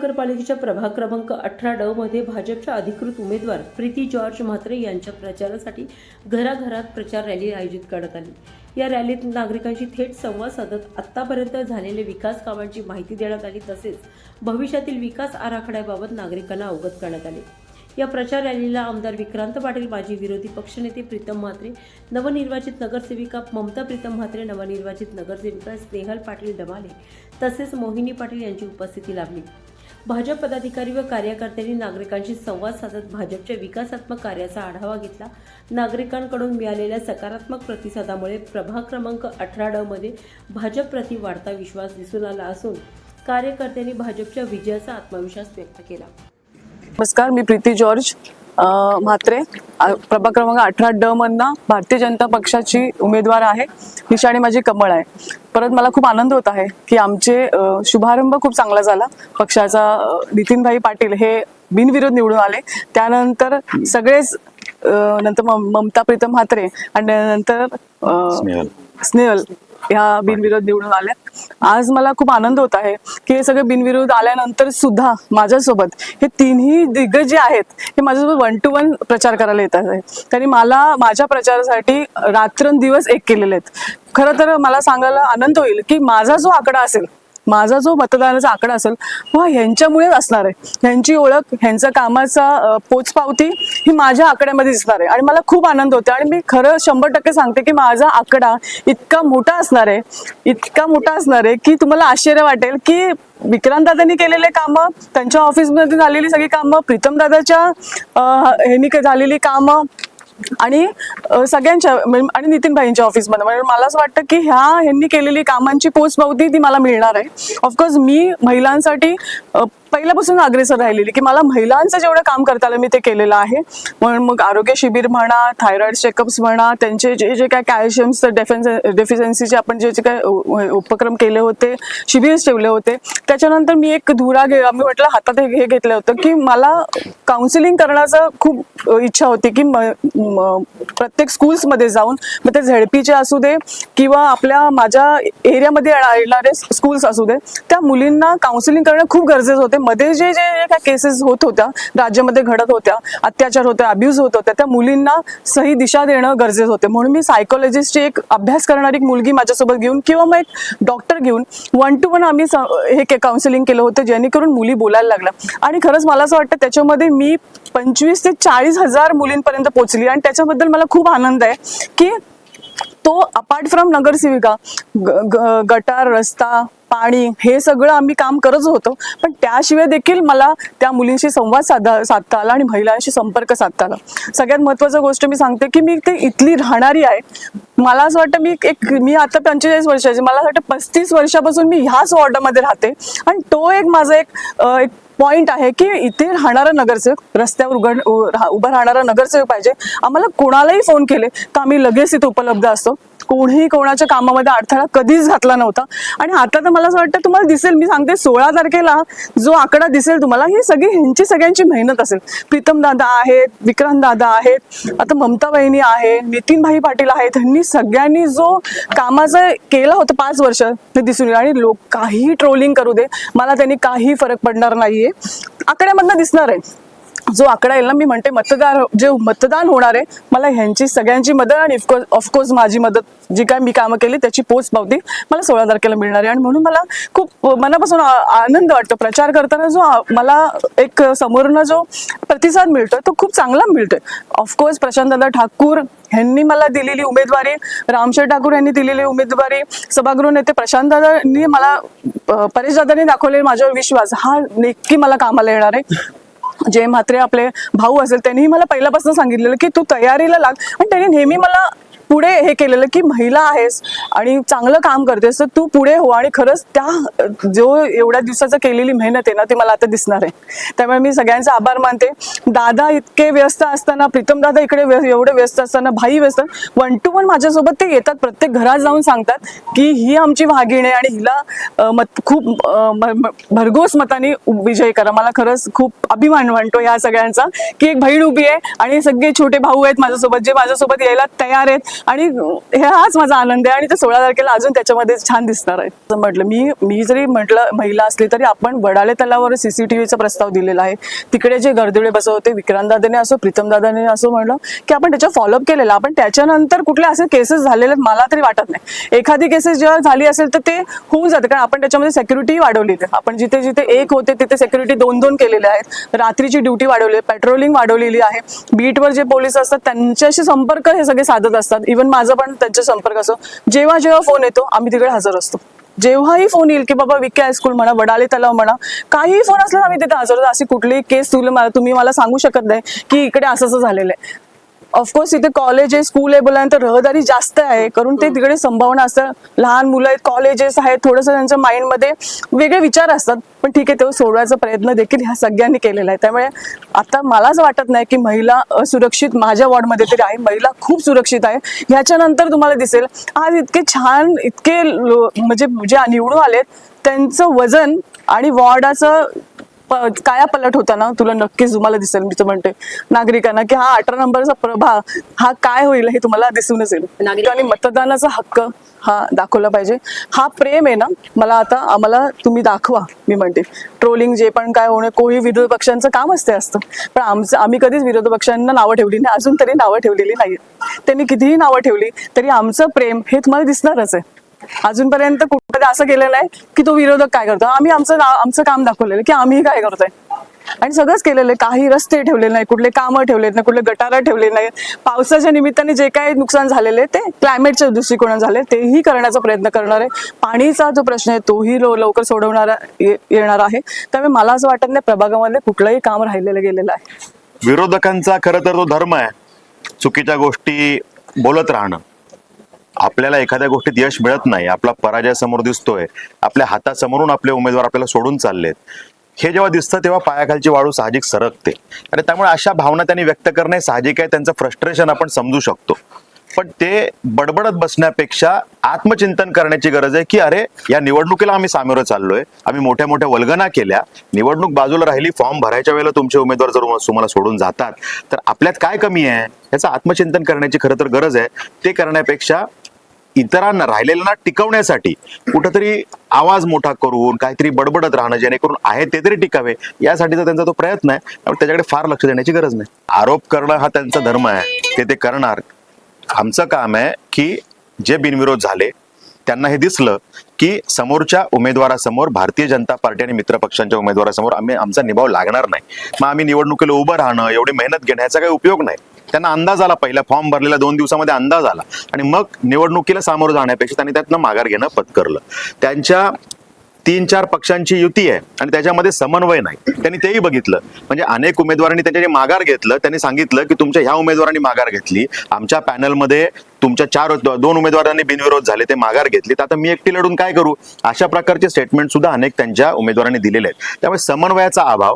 महानगरपालिकेच्या प्रभाग क्रमांक अठरा ड मध्ये भाजपच्या अधिकृत उमेदवार प्रीती जॉर्ज म्हात्रे यांच्या प्रचारासाठी घराघरात प्रचार रॅली आयोजित करण्यात आली. या रॅलीत नागरिकांशी थेट संवाद साधत आतापर्यंत झालेल्या विकास कामांची माहिती देण्यात आली तसेच भविष्यातील विकास आराखड्याबाबत नागरिकांना अवगत करण्यात आले. या प्रचार रॅलीला आमदार विक्रांत पाटील माजी विरोधी पक्षनेते प्रीतम म्हात्रे नवनिर्वाचित नगरसेविका ममता प्रीतम म्हात्रे नवनिर्वाचित नगरसेविका स्नेहल पाटील डमाले तसेच मोहिनी पाटील यांची उपस्थिती लाभली. भाजप पदाधिकारी व कार्यकर्त्यांनी नागरिकांशी संवाद साधत भाजपच्या विकासात्मक कार्याचा आढावा घेतला. नागरिकांकडून मिळालेल्या सकारात्मक प्रतिसादामुळे प्रभाग क्रमांक अठरा ड मध्ये भाजपप्रती वाढता विश्वास दिसून आला असून कार्यकर्त्यांनी भाजपच्या विजयाचा आत्मविश्वास व्यक्त केला. नमस्कार मी प्रीती जॉर्ज. म्हात्रे प्रभाग क्रमांक अठरा ड मधनं भारतीय जनता पक्षाची उमेदवार आहे. निशाणी माझी कमळ आहे. परत मला खूप आनंद होत आहे की आमचे शुभारंभ खूप चांगला झाला. पक्षाचा नितीनभाई पाटील हे बिनविरोध निवडून आले. त्यानंतर सगळेच नंतर मम- ममता प्रीतम म्हात्रे आणि नंतर स्नेहल. ह्या बिनविरोध निवडून आल्या. आज मला खूप आनंद होत आहे की हे सगळे बिनविरोध आल्यानंतर सुद्धा माझ्यासोबत हे तिन्ही दिग्गज जे आहेत हे माझ्यासोबत वन टू वन प्रचार करायला येत आहेत त्यांनी मला माझ्या प्रचारासाठी रात्रंदिवस एक केलेले आहेत. खरं तर मला सांगायला आनंद होईल की माझा जो आकडा असेल माझा जो मतदानाचा आकडा असेल हा ह्यांच्यामुळेच असणार आहे. ह्यांची ओळख ह्यांचा कामाचा पोचपावती ही माझ्या आकड्यामध्ये दिसणार आहे. आणि मला खूप आनंद होतो आणि मी खरं शंभर टक्के सांगते की माझा आकडा इतका मोठा असणार आहे इतका मोठा असणार आहे की तुम्हाला आश्चर्य वाटेल की विक्रांत दादांनी केलेले कामं त्यांच्या ऑफिसमध्ये झालेली सगळी कामं प्रीतम दादाच्या ह्यांनी झालेली कामं आणि सगळ्यांच्या आणि नितीनभाईंच्या ऑफिसमध्ये म्हणजे मला असं वाटतं की ह्या ह्यांनी केलेली कामांची पोचपावती ती मला मिळणार आहे. ऑफकोर्स मी महिलांसाठी पहिल्यापासून अग्रेसर राहिलेली की मला महिलांचं जेवढं काम करता आलं मी ते केलेलं आहे. म्हणून मग आरोग्य शिबिर म्हणा थायरॉइड चेकअप्स म्हणा त्यांचे जे जे काय कॅल्शियम्स डेफिन्स डेफिशियन्सीचे आपण जे जे काय उपक्रम केले होते शिबिर्स ठेवले होते त्याच्यानंतर मी एक धुरा घे आम्ही म्हटलं हातात हे हे घेतलं होतं की मला काउन्सिलिंग करण्याचं खूप इच्छा होती की प्रत्येक स्कूल्समध्ये जाऊन मग ते झेडपीचे असू दे किंवा आपल्या माझ्या एरियामध्ये येणारे स्कूल्स असू दे त्या मुलींना काउन्सिलिंग करणं खूप गरजेचं होते. मध्ये जे जे काय केसेस होत होत्या राज्यामध्ये घडत होत्या अत्याचार होते अब्यूज होत होत्या त्या मुलींना सही दिशा देणं गरजेचं होते. म्हणून मी सायकोलॉजिस्टची एक अभ्यास करणारी एक मुलगी माझ्यासोबत घेऊन किंवा मग एक डॉक्टर घेऊन वन टू वन आम्ही स- हे काउन्सिलिंग केलं होतं जेणेकरून मुली बोलायला लागल्या. आणि खरंच मला असं वाटतं त्याच्यामध्ये मी पंचवीस ते चाळीस हजार मुलींपर्यंत पोहोचली आणि त्याच्याबद्दल मला खूप आनंद आहे की तो अपार्ट फ्रॉम नगरसेविका ग- गटार रस्ता पाणी हे सगळं आम्ही काम करत होतो. पण त्याशिवाय देखील मला त्या मुलींशी संवाद साधा साधता आला आणि महिलांशी संपर्क साधता आला. सगळ्यात महत्वाची गोष्ट मी सांगते की मी ते इथली राहणारी आहे. मला असं वाटतं मी एक मी आता पंचेचाळीस वर्षाची मला असं वाटतं पस्तीस वर्षापासून मी ह्याच वॉर्डामध्ये राहते. आणि तो एक माझा एक एक पॉइंट आहे की इथे राहणारा नगरसेवक रस्त्यावर उघड उभं उभा राहणारा नगरसेवक पाहिजे. आम्हाला कोणालाही फोन केले तर आम्ही लगेच इथे उपलब्ध असतो? कोणीही कोणाच्या कामामध्ये अडथळा कधीच घातला नव्हता. आणि आता तर मला असं वाटतं तुम्हाला दिसेल मी सांगते सोळा तारखेला जो आकडा दिसेल तुम्हाला ही सगळी ह्यांची सगळ्यांची मेहनत असेल. प्रीतम दादा आहेत विक्रांत दादा आहेत आता ममता बहिणी आहे नितीन भाई पाटील आहेत ह्यांनी सगळ्यांनी जो कामाचा केला होता पाच वर्ष ते दिसून येईल. आणि लोक काही ट्रोलिंग करू दे मला त्यांनी काही फरक पडणार नाहीये. आकड्यामधनं दिसणार आहे. जो आकडा येईल ना मी म्हणते मतदार जे मतदान होणार आहे मला ह्यांची सगळ्यांची मदत आणि ऑफकोर्स ऑफकोर्स माझी मदत जी काय मी कामं केली त्याची पोच पावती मला सोळा तारखेला मिळणार आहे. आणि म्हणून मला खूप मनापासून आनंद वाटतो. प्रचार करताना जो मला एक समोरनं जो प्रतिसाद मिळतोय तो खूप चांगला मिळतोय. ऑफकोर्स प्रशांतदादा ठाकूर ह्यांनी मला दिलेली उमेदवारी रामशेठ ठाकूर यांनी दिलेली उमेदवारी सभागृह नेते प्रशांतदादांनी मला परेशदादांनी दाखवलेला माझ्यावर विश्वास. हा नक्की मला कामाला येणार आहे. जे म्हात्रे आपले भाऊ असेल त्यांनीही मला पहिल्यापासून सांगितलेलं की तू तयारीला लाग. आणि त्यांनी नेहमी मला पुढे हे केलेलं की महिला आहेस आणि चांगलं काम करतेस तर तू पुढे हो. आणि खरंच त्या जो एवढ्या दिवसाचं केलेली मेहनत आहे ना ती मला आता दिसणार आहे. त्यामुळे मी सगळ्यांचा आभार मानते. दादा इतके व्यस्त असताना प्रीतम दादा इकडे व्य- एवढे व्यस्त असताना भाई व्यस्त वन टू वन माझ्यासोबत ते येतात. प्रत्येक घरात जाऊन सांगतात की ही आमची वाघीण आहे आणि हिला मत खूप भरघोस मताने विजय करा. मला खरंच खूप अभिमान वाटतो ह्या सगळ्यांचा की एक बहीण उभी आहे आणि सगळे छोटे भाऊ आहेत माझ्यासोबत. जे माझ्यासोबत यायला तयार आहेत आणि हे हाच माझा आनंद आहे आणि ते सोळा तारखेला अजून त्याच्यामध्ये छान दिसणार आहे. असं म्हटलं मी मी जरी म्हटलं महिला असली तरी आपण वडाले तलावर सीसीटीव्हीचा प्रस्ताव दिलेला आहे. तिकडे जे गर्दिवळे बसवते विक्रांतदादाने असो प्रीतमदादाने असो म्हटलं की आपण त्याच्या फॉलोअप केलेला. आपण त्याच्यानंतर कुठले असे केसेस झालेले आहेत मला तरी वाटत नाही. एखादी केसेस जेव्हा झाली असेल तर ते होऊन जाते. कारण आपण त्याच्यामध्ये सेक्युरिटी वाढवली आहे. आपण जिथे जिथे एक होते तिथे सेक्युरिटी दोन दोन केलेले आहेत. रात्रीची ड्युटी वाढवली आहे पेट्रोलिंग वाढवलेली आहे. बीटवर जे पोलीस असतात त्यांच्याशी संपर्क हे सगळे साधत असतात. इव्हन माझा पण त्यांच्या संपर्क असो. जेव्हा जेव्हा फोन येतो आम्ही तिकडे हजर असतो. जेव्हाही फोन येईल की बाबा विके हायस्कूल म्हणा वडाले तलाव म्हणा काहीही फोन असला आम्ही तिथे हजर अशी कुठलीही केस तुला तुम्ही मला सांगू शकत नाही की इकडे असं असं झालेलं आहे. ऑफकोर्स इथे कॉलेज आहे स्कूल आहे बोलल्यानंतर रहदारी जास्त आहे. करून ते तिकडे संभावना असतं लहान मुलं आहेत कॉलेजेस आहेत थोडंसं त्यांच्या माइंडमध्ये वेगळे विचार असतात. पण ठीक आहे तो सोडवायचा प्रयत्न देखील ह्या सगळ्यांनी केलेला आहे. त्यामुळे आता मलाच वाटत नाही की महिला असुरक्षित माझ्या वॉर्डमध्ये तरी आहे. महिला खूप सुरक्षित आहे. ह्याच्यानंतर तुम्हाला दिसेल आज इतके छान इतके म्हणजे जे निवडून आलेत त्यांचं वजन आणि वॉर्डाचं काया पलट होताना तुला नक्कीच तुम्हाला दिसेल मी तर म्हणते नागरिकांना की हा अठरा नंबरचा प्रभाग हा काय होईल हे तुम्हाला दिसूनच येईल नागरिकांनी मतदानाचा हक्क हा दाखवला पाहिजे. हा प्रेम आहे ना मला आता आम्हाला तुम्ही दाखवा मी म्हणते. ट्रोलिंग जे पण काय होणं कोणी विरोधी पक्षांचं काम असते असतं. पण आमचं आम्ही कधीच विरोधी पक्षांना नावं ठेवली नाही अजून तरी नावं ठेवलेली नाही त्यांनी कितीही नावं ठेवली तरी आमचं प्रेम हे तुम्हाला दिसणारच आहे. अजूनपर्यंत कुठे असं केलेलं आहे की तो विरोधक काय करतो? आम्ही आमचं आमचं काम दाखवलेलं की आम्ही काय करतोय. आणि सगळंच केलेलं आहे. काही रस्ते ठेवलेले नाही कुठले कामं ठेवलेत नाही कुठले गटारं ठेवले नाही पावसाच्या निमित्ताने जे काही नुकसान झालेले ते क्लायमेटच्या दृष्टिकोनात झाले तेही करण्याचा प्रयत्न करणार आहे. पाणीचा जो प्रश्न आहे तोही लो- लवकर सोडवणारा येणार आहे. त्यामुळे मला असं वाटत नाही प्रभागामध्ये कुठलंही काम राहिलेलं गेलेलं आहे. विरोधकांचा खरं तर तो धर्म आहे. चुकीच्या गोष्टी बोलत राहणं. आपल्याला एखाद्या गोष्टीत यश मिळत नाही आपला पराजय समोर दिसतोय आपल्या हातासमोरून आपले उमेदवार आपल्याला सोडून चाललेत. हे जेव्हा दिसतं तेव्हा पायाखालची वाळू साहजिक सरकते. आणि त्यामुळे अशा भावना त्यांनी व्यक्त करणे साहजिक आहे त्यांचं फ्रस्ट्रेशन आपण समजू शकतो. पण ते बडबडत बसण्यापेक्षा आत्मचिंतन करण्याची गरज आहे की अरे या निवडणुकीला आम्ही सामोरं चाललोय आम्ही मोठ्या मोठ्या वल्गना केल्या निवडणूक बाजूला राहिली फॉर्म भरायच्या वेळेला तुमचे उमेदवार जर तुम्हाला सोडून जातात तर आपल्यात काय कमी आहे? याचं आत्मचिंतन करण्याची खरं तर गरज आहे. ते करण्यापेक्षा इतरांना राहिलेल्यांना टिकवण्यासाठी. कुठंतरी आवाज मोठा करून काहीतरी बडबडत राहणं जेणेकरून आहे ते तरी टिकावे यासाठीचा त्यांचा तो प्रयत्न आहे. त्यामुळे त्याच्याकडे फार लक्ष देण्याची गरज नाही. आरोप करणं हा त्यांचा धर्म आहे. ते ते करणार. आमचं काम आहे की जे बिनविरोध झाले त्यांना हे दिसलं की समोरच्या उमेदवारासमोर भारतीय जनता पार्टी आणि मित्र पक्षांच्या उमेदवारासमोर आम्ही आमचा निभाव लागणार नाही. मग आम्ही निवडणुकीला उभं राहणं एवढी मेहनत घेण्याचा काही उपयोग नाही. त्यांना अंदाज आला पहिला फॉर्म भरलेला दोन दिवसामध्ये अंदाज आला. आणि मग निवडणुकीला सामोरं जाण्यापेक्षा त्यांनी त्यातनं माघार घेणं पत्करलं. त्यांच्या तीन चार पक्षांची युती आहे आणि त्याच्यामध्ये समन्वय नाही. त्यांनी तेही बघितलं. म्हणजे अनेक उमेदवारांनी त्यांच्या जे माघार घेतलं त्यांनी सांगितलं की तुमच्या ह्या उमेदवारांनी माघार घेतली. आमच्या पॅनलमध्ये तुमच्या चार दोन उमेदवारांनी बिनविरोध झाले ते माघार घेतली. तर आता मी एकटी लढून काय करू? अशा प्रकारचे स्टेटमेंट सुद्धा अनेक त्यांच्या उमेदवारांनी दिलेले आहेत. त्यामुळे समन्वयाचा अभाव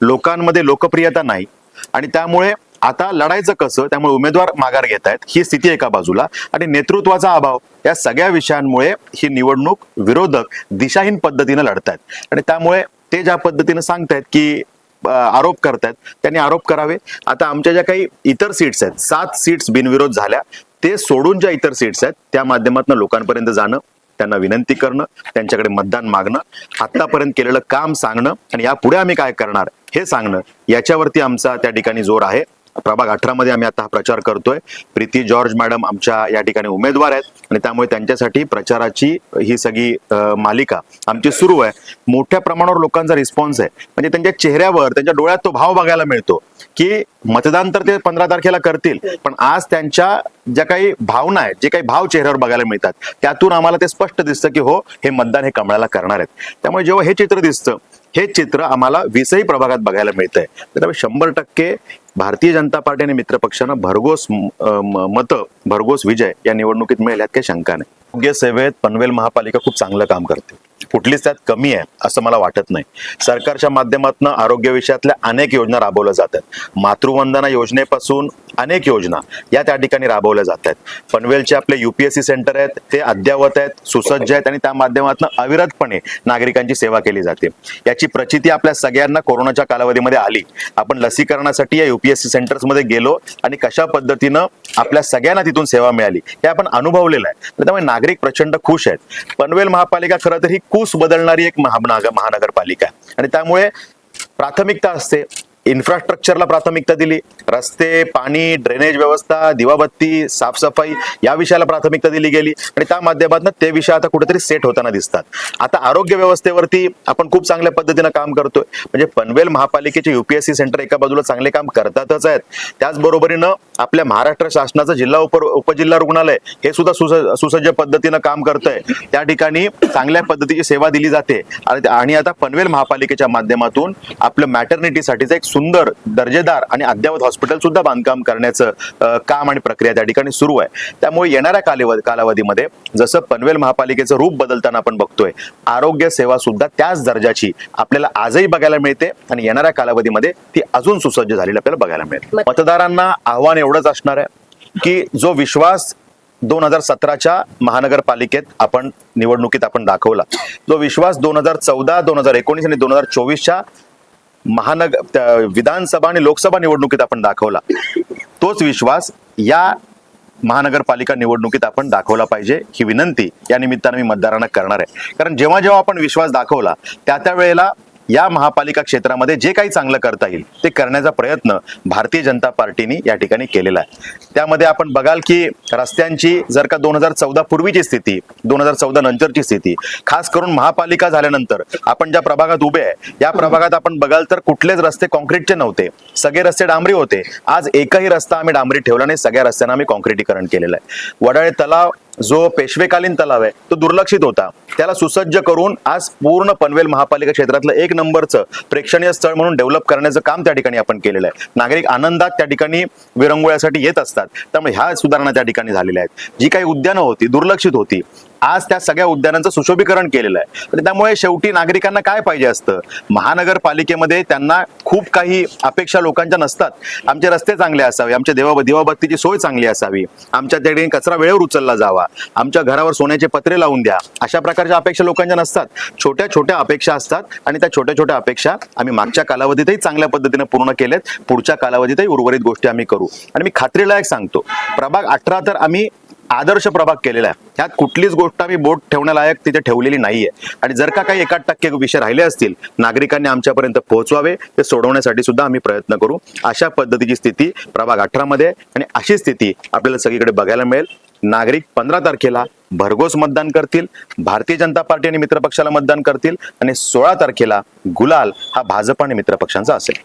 लोकांमध्ये लोकप्रियता नाही. आणि त्यामुळे आता लढायचं कसं त्यामुळे उमेदवार माघार घेत आहेत ही स्थिती एका बाजूला. आणि नेतृत्वाचा अभाव या सगळ्या विषयांमुळे ही निवडणूक विरोधक दिशाहीन पद्धतीनं लढतायत. आणि त्यामुळे ते ज्या पद्धतीनं सांगतायत की आरोप करतायत त्यांनी आरोप करावे. आता आमच्या ज्या काही इतर सीट्स आहेत सात सीट्स बिनविरोध झाल्या ते सोडून ज्या इतर सीट्स आहेत त्या माध्यमातून लोकांपर्यंत जाणं त्यांना विनंती करणं त्यांच्याकडे मतदान मागणं आतापर्यंत केलेलं काम सांगणं आणि यापुढे आम्ही काय करणार हे सांगणं याच्यावरती आमचा त्या ठिकाणी जोर आहे. प्रभाग अठरा मध्ये आम्ही आता हा प्रचार करतोय. प्रीती जॉर्ज मॅडम आमच्या या ठिकाणी उमेदवार आहेत आणि त्यामुळे त्यांच्यासाठी प्रचाराची ही सगळी मालिका आमची सुरू आहे. मोठ्या प्रमाणावर लोकांचा रिस्पॉन्स आहे. म्हणजे त्यांच्या चेहऱ्यावर त्यांच्या डोळ्यात तो भाव बघायला मिळतो की मतदान तर ते पंधरा तारखेला करतील पण आज त्यांच्या ज्या काही भावना आहेत जे काही भाव चेहऱ्यावर बघायला मिळतात त्यातून आम्हाला ते स्पष्ट दिसतं की हो हे मतदान हे कमळाला करणार आहेत. त्यामुळे जेव्हा हे चित्र दिसतं हे चित्र आम्हाला वीसही प्रभागात बघायला मिळतंय. त्यामुळे शंभर टक्के भारतीय जनता पार्टी आणि मित्र पक्षांना भरघोस मत भरघोस विजय या निवडणुकीत मिळेल यात काही शंका नाही. योग्य सेवेत पनवेल महापालिका खूप चांगलं काम करते. कुठलीच त्यात कमी आहे असं मला वाटत नाही. सरकारच्या माध्यमातून आरोग्य विषयातल्या अनेक योजना राबवल्या जातात. मातृवंदना योजनेपासून अनेक योजना या त्या ठिकाणी राबवल्या जात आहेत पनवेलचे आपले युपीएससी सेंटर आहेत ते अद्ययावत आहेत सुसज्ज आहेत आणि त्या माध्यमातून अविरतपणे नागरिकांची सेवा केली जाते. याची प्रचिती आपल्या सगळ्यांना कोरोनाच्या कालावधीमध्ये आली. आपण लसीकरणासाठी या युपीएससी सेंटर्समध्ये गेलो आणि कशा पद्धतीनं आपल्या सगळ्यांना तिथून सेवा मिळाली हे आपण अनुभवलेलं आहे. त्यामुळे नागरिक प्रचंड खुश आहेत. पनवेल महापालिका खरं तर ही खूप कूस बदलणारी एक महानगर महानगरपालिका आहे. आणि त्यामुळे प्राथमिकता असते. इन्फ्रास्ट्रक्चरला प्राथमिकता दिली. रस्ते पाणी ड्रेनेज व्यवस्था दिवाबत्ती साफसफाई या विषयाला प्राथमिकता दिली गेली. आणि त्या माध्यमातून ते विषय आता कुठेतरी सेट होताना दिसतात. आता आरोग्य व्यवस्थेवरती आपण खूप चांगल्या पद्धतीनं काम करतोय. म्हणजे पनवेल महापालिकेचे युपीएससी सेंटर एका बाजूला चांगले काम करतातच आहेत. त्याचबरोबरीनं आपल्या महाराष्ट्र शासनाचं जिल्हा उप उपजिल्हा रुग्णालय हे सुद्धा सुसज्ज सुसज्ज पद्धतीनं काम करतंय. त्या ठिकाणी चांगल्या पद्धतीची सेवा दिली जाते. आणि आणि आता पनवेल महापालिकेच्या माध्यमातून आपलं मॅटर्निटीसाठीचं एक सुंदर दर्जेदार आणि अद्ययावत हॉस्पिटल सुद्धा बांधकाम करण्याचं काम आणि प्रक्रिया त्या ठिकाणी सुरू आहे. त्यामुळे येणाऱ्या कालावधी कालावधीमध्ये जसं पनवेल महापालिकेचं रूप बदलताना आपण बघतोय आरोग्य सेवा सुद्धा त्याच दर्जाची आपल्याला आजही बघायला मिळते आणि येणाऱ्या कालावधीमध्ये ती अजून सुसज्ज झालेली आपल्याला बघायला मिळेल. मतदारांना आव्हान एवढंच असणार आहे की जो विश्वास दोन हजार सतराच्या महानगरपालिकेत आपण निवडणुकीत आपण दाखवला जो विश्वास दोन हजार चौदा दोन हजार एकोणीस आणि दोन हजार चोवीसच्या महानगर विधानसभा आणि लोकसभा निवडणुकीत आपण दाखवला. तोच विश्वास या महानगरपालिका निवडणुकीत आपण दाखवला पाहिजे ही विनंती या निमित्तानं मी मतदारांना करणार आहे. कारण जेव्हा जेव्हा आपण विश्वास दाखवला त्या त्या वेळेला या महापालिका क्षेत्रामध्ये जे काही चांगलं करता येईल ते करण्याचा प्रयत्न भारतीय जनता पार्टीने या ठिकाणी केलेला आहे. त्यामध्ये आपण बघाल की रस्त्यांची जर का दोन हजार चौदा पूर्वीची स्थिती दोन हजार चौदा नंतरची स्थिती खास करून महापालिका झाल्यानंतर आपण ज्या प्रभागात उभे आहे या प्रभागात आपण बघाल तर कुठलेच रस्ते कॉन्क्रीटचे नव्हते. सगळे रस्ते डांबरी होते. आज एकही रस्ता आम्ही डांबरी ठेवला नाही सगळ्या रस्त्यांना आम्ही कॉन्क्रिटीकरण केलेलं आहे. वडाळे तलाव जो पेशवेकालीन तलाव आहे तो दुर्लक्षित होता. त्याला सुसज्ज करून आज पूर्ण पनवेल महापालिका क्षेत्रातलं एक नंबरचं प्रेक्षणीय स्थळ म्हणून डेव्हलप करण्याचं काम त्या ठिकाणी आपण केलेलं आहे. नागरिक आनंदात त्या ठिकाणी विरंगुळ्यासाठी येत असतात. त्यामुळे ह्या सुधारणा त्या ठिकाणी झालेल्या आहेत. जी काही उद्यानं होती दुर्लक्षित होती आज त्या सगळ्या उद्यानांचं सुशोभीकरण केलेलं आहे. तर त्यामुळे शेवटी नागरिकांना काय पाहिजे असतं? महानगरपालिकेमध्ये त्यांना खूप काही अपेक्षा लोकांच्या नसतात. आमचे रस्ते चांगले असावे आमच्या देवा देवाबत्तीची सोय चांगली असावी आमच्या त्या ठिकाणी कचरा वेळेवर उचलला जावा आमच्या घरावर सोन्याचे पत्रे लावून द्या. अशा प्रकारच्या अपेक्षा लोकांच्या नसतात. छोट्या छोट्या अपेक्षा असतात आणि त्या छोट्या छोट्या अपेक्षा आम्ही मागच्या कालावधीतही चांगल्या पद्धतीने पूर्ण केल्यात पुढच्या कालावधीतही उर्वरित गोष्टी आम्ही करू. आणि मी खात्रीलायक सांगतो. प्रभाग अठरा तर आम्ही आदर्श प्रभाग केलेला आहे. ह्यात कुठलीच गोष्ट आम्ही बोट ठेवण्यालायक तिथे ठेवलेली नाहीये. आणि जर का काही एकाच टक्के विषय राहिले असतील नागरिकांनी आमच्यापर्यंत पोहोचवावे ते सोडवण्यासाठी सुद्धा आम्ही प्रयत्न करू. अशा पद्धतीची स्थिती प्रभाग अठरा मध्ये आणि अशी स्थिती आपल्याला सगळीकडे बघायला मिळेल. नागरिक पंधरा तारखेला भरघोस मतदान करतील. भारतीय जनता पार्टी आणि मित्रपक्षाला मतदान करतील. आणि सोळा तारखेला गुलाल हा भाजप आणि मित्रपक्षांचा असेल.